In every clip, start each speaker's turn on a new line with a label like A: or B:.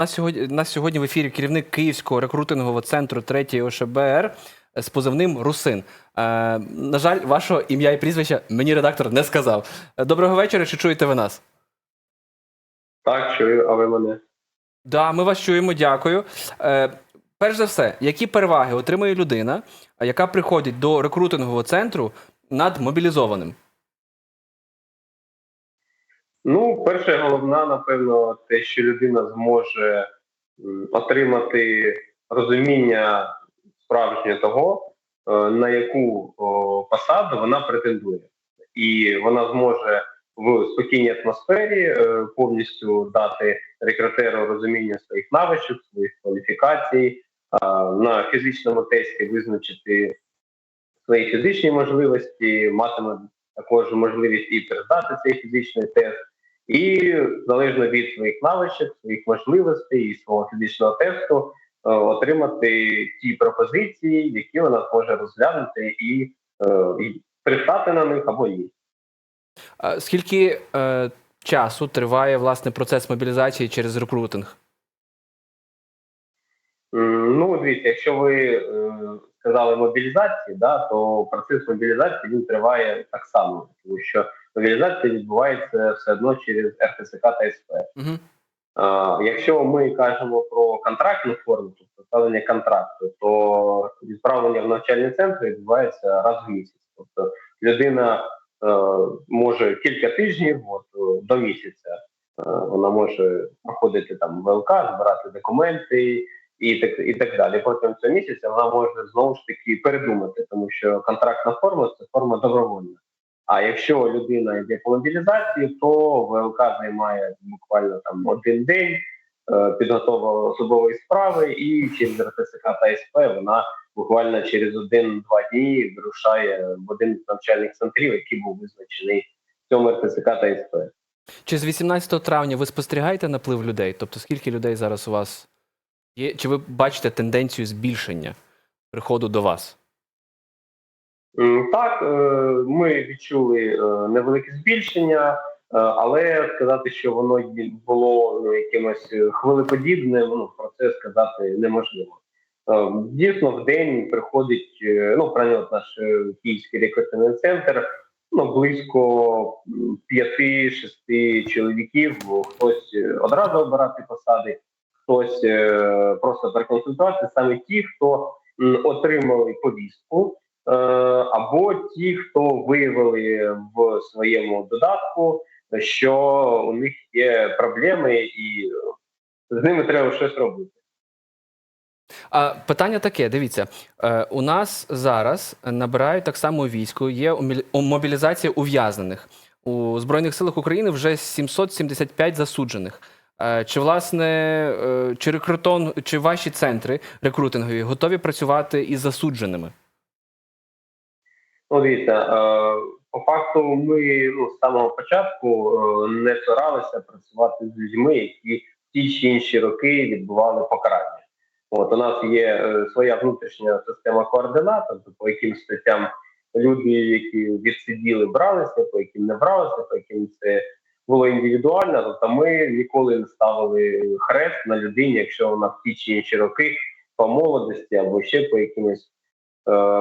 A: На сьогодні, на сьогодні в ефірі керівник Київського рекрутингового центру 3 ОШБР з позивним Русин. Е, на жаль, вашого ім'я і прізвища мені редактор не сказав. Е, Доброго вечора, чи чуєте ви нас?
B: Так, чую, а ви мене.
A: Да, ми вас чуємо, дякую. Е, перш за все, які переваги отримує людина, яка приходить до рекрутингового центру над мобілізованим?
B: Ну, перше, головна, напевно, те, що людина зможе отримати розуміння справжнього того, е, на яку посаду вона претендує. І вона зможе в спокійній атмосфері е, повністю дати рекрутеру розуміння своїх навичок, своїх кваліфікацій, на фізичному тесті визначити свої фізичні можливості, матиме також можливість і передати цей фізичний тест, і залежно від своїх навичок, своїх можливостей і свого фізичного тесту е, отримати ті пропозиції, які вона зможе розглянути і, е, і пристати на них або ні.
A: Скільки е, часу триває власне процес мобілізації через рекрутинг?
B: Ну, дивіться, якщо ви е, сказали мобілізації, да, то процес мобілізації він триває так само, тому що мобілізація відбувається все одно через РТСК та СП.
A: Угу.
B: А, якщо ми кажемо про контрактну форму, тобто ставлення контракту, то відправлення в навчальний центр відбувається раз в місяць. Тобто людина е, може кілька тижнів от, е, до місяця. е, вона може проходити там ВЛК, збирати документи і так і так далі. Протягом цього місяця вона може знову ж таки передумати, тому що контрактна форма це форма добровольна. А якщо людина йде по мобілізації, то ВЛК займає буквально там один день, е, підготовила особової справи, і через РТСК та СП вона буквально через один-два дні вирушає в один з навчальних центрів, який був визначений в цьому РТСК та СП.
A: Чи з 18 травня ви спостерігаєте наплив людей? Тобто, скільки людей зараз у вас є? Чи ви бачите тенденцію збільшення приходу до вас?
B: Так, е, ми відчули е, невелике збільшення, е, але сказати, що воно було ну, якимось хвилеподібним, ну про це сказати неможливо. Дійсно, в день приходить ну, от наш київський рекрутинговий центр. Ну, близько м, п'яти-шести чоловіків. Хтось одразу обирати посади, хтось просто проконсультуватися. Саме ті, хто отримали повістку, або ті, хто виявили в своєму додатку, що у них є проблеми, і з ними треба щось робити.
A: А питання таке: дивіться, е, у нас зараз набирають так само у війську. Є мобілізація ув'язнених у збройних силах України вже 775 засуджених. Е, Чи власне е, чи рекрутон, чи ваші центри рекрутингові готові працювати із засудженими?
B: Ну, дивіться, е, по факту, ми ну, з самого початку е, не старалися працювати з людьми, які в ті чи інші роки відбували покарання. От у нас є е, своя внутрішня система координат, тобто по яким статтям люди, які відсиділи, бралися, по яким не бралися, по яким це було індивідуально. Тобто ми ніколи не ставили хрест на людині, якщо вона в ті чи інші роки по молодості або ще по якимось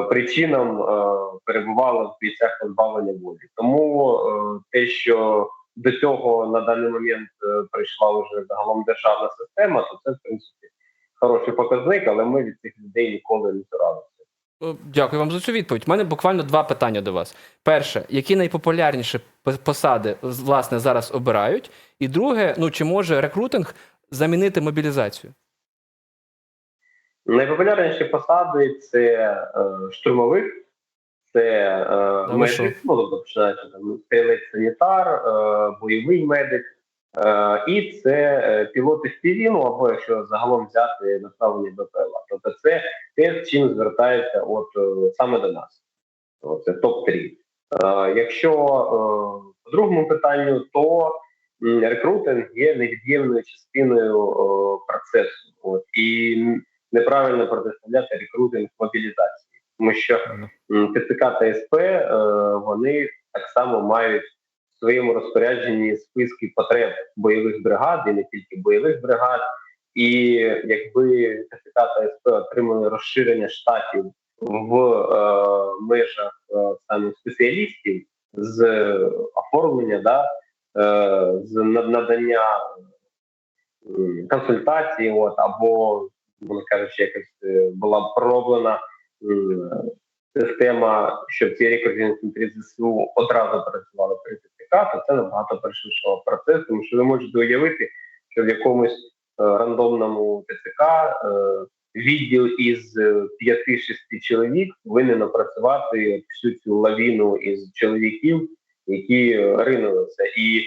B: причинам е, перебувала в бійцях позбавлення волі. Тому е, те, що до цього на даний момент е, прийшла вже загалом державна система, то це в принципі хороший показник, але ми від цих людей ніколи не старалися.
A: О, Дякую вам за цю відповідь. У мене буквально два питання до вас. Перше, які найпопулярніші посади власне зараз обирають? І друге, ну чи може рекрутинг замінити мобілізацію?
B: Найпопулярніші посади це е, штурмовик, це е, медик, ну тобто починаючи там стрілець санітар, е, бойовий медик, е, і це е, пілоти в ну або якщо загалом взяти направлення БПЛА. Тобто це те, з чим звертаються от е, саме до нас. Це топ-3. Е, якщо е, по другому питанню, то рекрутинг є невід'ємною частиною е, процесу. От, і неправильно протиставляти рекрутинг мобілізації, тому що ТЦК та СП е, вони так само мають в своєму розпорядженні списки потреб бойових бригад і не тільки бойових бригад. І якби ТЦК та СП отримали розширення штатів в е, межах е, саме спеціалістів з оформлення, да, е, з на- надання консультації, от або мовно кажучи, якось е, була пророблена система, щоб ці рекордні центри ЗСУ одразу працювали при то це набагато пришвидшував процес, тому що ви можете уявити, що в якомусь е, рандомному ТЦК е, відділ із е, 5-6 чоловік повинен опрацювати всю цю лавіну із чоловіків, які ринулися. І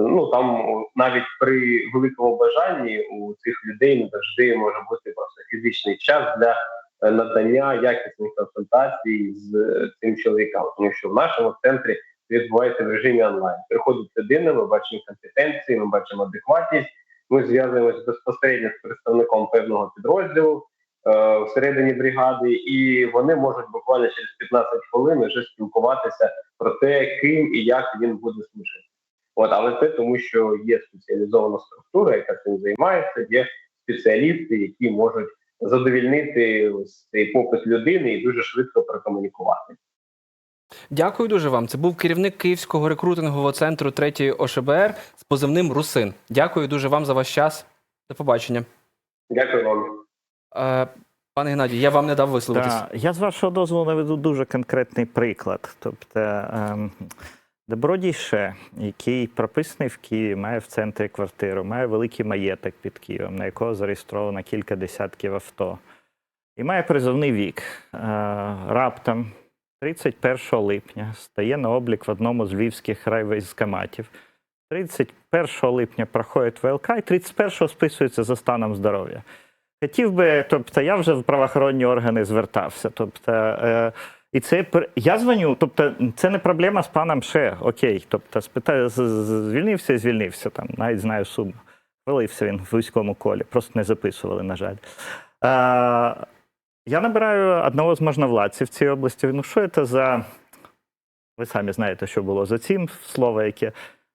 B: ну там навіть при великому бажанні у цих людей не завжди може бути просто фізичний час для е, надання якісних консультацій з е, цим чоловікам, тому що в нашому центрі відбувається в режимі онлайн. Приходить людина, ми бачимо компетенції, ми бачимо адекватність. Ми зв'язуємося безпосередньо з представником певного підрозділу е, всередині бригади, і вони можуть буквально через 15 хвилин вже спілкуватися про те, ким і як він буде служити. От, але це тому, що є спеціалізована структура, яка цим займається, є спеціалісти, які можуть задовільнити ось цей попит людини і дуже швидко прокомунікувати.
A: Дякую дуже вам. Це був керівник Київського рекрутингового центру 3 ОШБР з позивним Русин. Дякую дуже вам за ваш час. До побачення.
B: Дякую вам.
A: Е, пане Геннадій, я вам не дав висловитись.
C: Я з вашого дозволу наведу дуже конкретний приклад. Тобто ем, Добродій Ше, який прописаний в Києві, має в центрі квартиру, має великий маєток під Києвом, на якого зареєстровано кілька десятків авто, і має призовний вік. Е, раптом 31 липня стає на облік в одному з львівських райвійськоматів. 31 липня проходить ВЛК і 31 списується за станом здоров'я. Хотів би, тобто я вже в правоохоронні органи звертався. Тобто, е, і це я дзвоню, тобто це не проблема з паном Ше, окей. Тобто, спитаю, звільнився звільнився там, навіть знаю суму. Хвалився він в військовому колі, просто не записували, на жаль. Е, я набираю одного з можновладців в цій області. Ну, що це за. Ви самі знаєте, що було за цим слово, яке.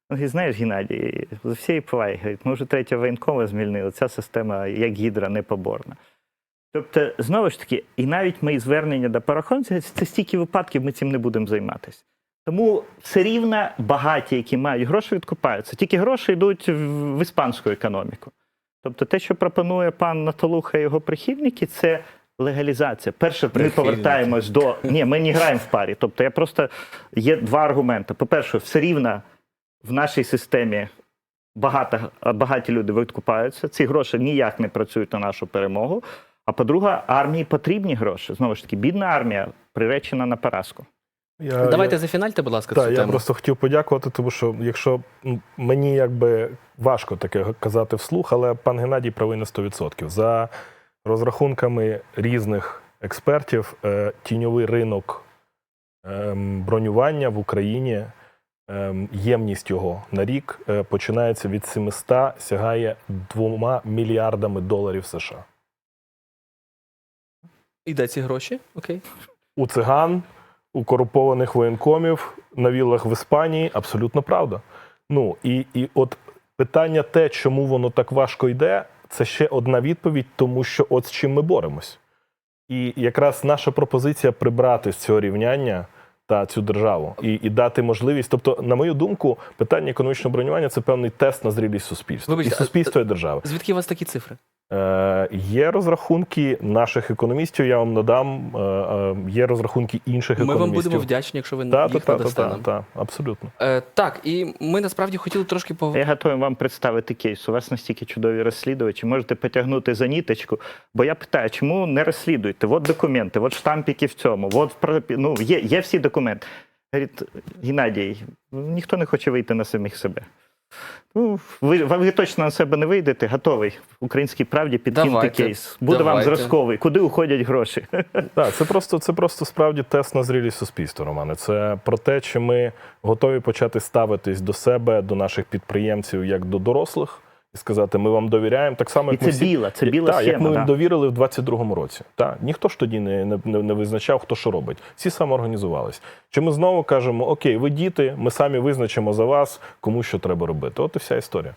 C: Говорить, знаєш, Геннадій, за всієї поваги, ми вже третє воєнкове змінили, ця система, як гідра, непоборна. Тобто, знову ж таки, і навіть мої звернення до парахонців, це стільки випадків, ми цим не будемо займатися. Тому все рівно багаті, які мають гроші, відкупаються. Тільки гроші йдуть в іспанську економіку. Тобто, те, що пропонує пан Наталуха і його прихильники, це легалізація. Перше, ми
A: Прихильники.
C: повертаємо до. Ні, ми не граємо в парі. Тобто, я просто є два аргументи. По-перше, все рівно в нашій системі багато, багаті люди відкупаються. Ці гроші ніяк не працюють на нашу перемогу. А по-друге, армії потрібні гроші. Знову ж таки, бідна армія приречена на поразку.
D: Я,
A: Давайте
D: я,
A: зафінальте, будь ласка,
D: та,
A: цю
D: я
A: тему.
D: просто хотів подякувати, тому що якщо мені якби важко таке казати вслух, але пан Геннадій правий на 100%. За розрахунками різних експертів, е, тіньовий ринок ем, бронювання в Україні, ем, ємність його на рік е, починається від 700, сягає 2 мільярдами доларів США.
A: І де ці гроші? Окей.
D: у циган, у корумпованих воєнкомів на віллах в Іспанії абсолютно правда. Ну і, і от питання те, чому воно так важко йде, це ще одна відповідь, тому що от з чим ми боремось. І якраз наша пропозиція прибрати з цього рівняння та цю державу і, і дати можливість. Тобто, на мою думку, питання економічного бронювання це певний тест на зрілість суспільства.
A: Вибачте,
D: і суспільства і держави.
A: Звідки у вас такі цифри?
D: Е, є розрахунки наших економістів, я вам надам. Е, е, є розрахунки інших
A: Ми вам будемо вдячні, якщо ви
D: та, та,
A: їх
D: та, та,
A: надасте
D: та,
A: нам.
D: та, абсолютно.
A: Е, так, і ми насправді хотіли трошки по
C: Я готовий вам представити кейс. У вас настільки чудові розслідувачі, можете потягнути за ніточку. Бо я питаю, чому не розслідуєте? От документи, от штампики в цьому, от ну, є, є всі документи. Говорить, Геннадій, ніхто не хоче вийти на самих себе. Ну, ви, ви точно на себе не вийдете, готовий в українській правді підкинути
A: Давайте,
C: кейс. Буде вам зразковий, куди уходять гроші.
D: Так, це просто, це просто справді тест на зрілість суспільства, Романе. Це про те, чи ми готові почати ставитись до себе, до наших підприємців як до дорослих, сказати, ми вам довіряємо. Так само,
C: І
D: як
C: це
D: ми всі...
C: біла, це біла
D: так, як ми
C: да.
D: довірили в 22-му році. Та. ніхто ж тоді не, не, не визначав, хто що робить. Всі самоорганізувались. Чи ми знову кажемо, окей, ви діти, ми самі визначимо за вас, кому що треба робити. От і вся історія.